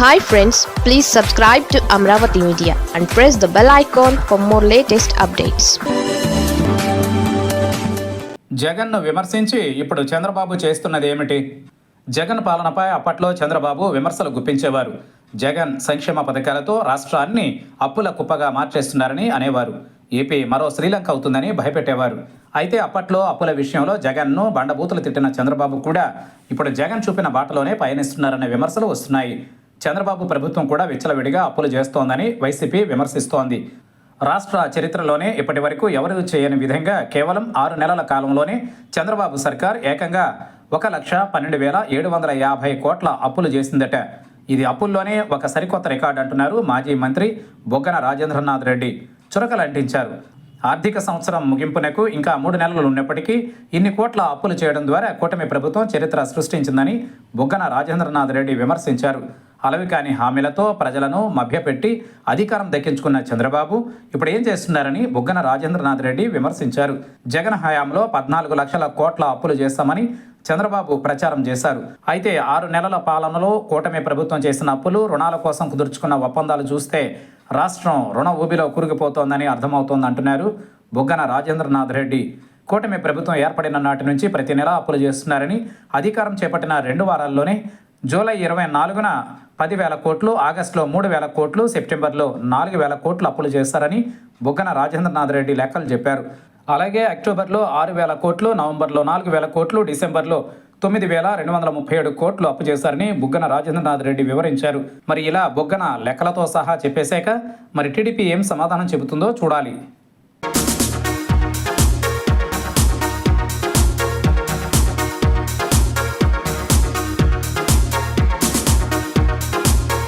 Hi friends please subscribe to Amaravati media and press the bell icon for more latest updates జగన్ను విమర్శించి ఇప్పుడు చంద్రబాబు చేస్తున్నది ఏమిటి? జగన్ పాలనపై అప్పట్లో చంద్రబాబు విమర్శలు గుప్పించేవారు. జగన్ సంక్షేమ పథకాలతో రాష్ట్రాన్ని అప్పుల కుప్పగా మార్చేస్తున్నారని అనేవారు. ఏపీ మరో శ్రీలంక అవుతుందని భయపెట్టేవారు. అయితే అప్పట్లో అప్పుల విషయంలో జగన్ను బండబూతులు తిట్టిన చంద్రబాబు కూడా ఇప్పుడు జగన్ చూపిన బాటలోనే పయనిస్తున్నారనే విమర్శలు వస్తున్నాయి. చంద్రబాబు ప్రభుత్వం కూడా విచ్చలవిడిగా అప్పులు చేస్తోందని వైసీపీ విమర్శిస్తోంది. రాష్ట్ర చరిత్రలోనే ఇప్పటి వరకు ఎవరూ చేయని విధంగా కేవలం ఆరు నెలల కాలంలోనే చంద్రబాబు సర్కార్ ఏకంగా ఒక లక్ష పన్నెండు వేల ఏడు వందల యాభై కోట్ల అప్పులు చేసిందట. ఇది అప్పుల్లోనే ఒక సరికొత్త రికార్డు అంటున్నారు మాజీ మంత్రి బొగ్గన రాజేంద్రనాథ్ రెడ్డి. చురకలు అంటించారు. ఆర్థిక సంవత్సరం ముగింపునకు ఇంకా మూడు నెలలు ఉన్నప్పటికీ ఇన్ని కోట్ల అప్పులు చేయడం ద్వారా కూటమి ప్రభుత్వం చరిత్ర సృష్టించిందని బొగ్గన రాజేంద్రనాథ్ రెడ్డి విమర్శించారు. అలవి కాని హామీలతో ప్రజలను మభ్యపెట్టి అధికారం దక్కించుకున్న చంద్రబాబు ఇప్పుడు ఏం చేస్తున్నారని బొగ్గన రాజేంద్రనాథ్ రెడ్డి విమర్శించారు. జగన్ హయాంలో పద్నాలుగు లక్షల కోట్ల అప్పులు చేస్తామని చంద్రబాబు ప్రచారం చేశారు. అయితే ఆరు నెలల పాలనలో కూటమి ప్రభుత్వం చేసిన అప్పులు రుణాల కోసం కుదుర్చుకున్న ఒప్పందాలు చూస్తే రాష్ట్రం రుణ ఊబిలో కూరుకుపోతోందని అర్థమవుతోంది అంటున్నారు బొగ్గన రాజేంద్రనాథ్ రెడ్డి. కూటమి ప్రభుత్వం ఏర్పడిన నాటి నుంచి ప్రతి నెల అప్పులు చేస్తున్నారని అధికారం చేపట్టిన రెండు వారాల్లోనే జూలై ఇరవై నాలుగున పదివేల కోట్లు ఆగస్టులో మూడు వేల కోట్లు సెప్టెంబర్లో నాలుగు వేల కోట్లు అప్పులు చేస్తారని బుగ్గన రాజేంద్రనాథ్ రెడ్డి లెక్కలు చెప్పారు. అలాగే అక్టోబర్లో ఆరు వేల కోట్లు నవంబర్లో నాలుగు వేల కోట్లు డిసెంబర్లో తొమ్మిది వేల రెండు వందల ముప్పై ఏడు కోట్లు అప్పు చేశారని బుగ్గన రాజేంద్రనాథ్ రెడ్డి వివరించారు. మరి ఇలా బుగ్గన లెక్కలతో సహా చెప్పేశాక మరి టీడీపీ ఏం సమాధానం చెబుతుందో చూడాలి.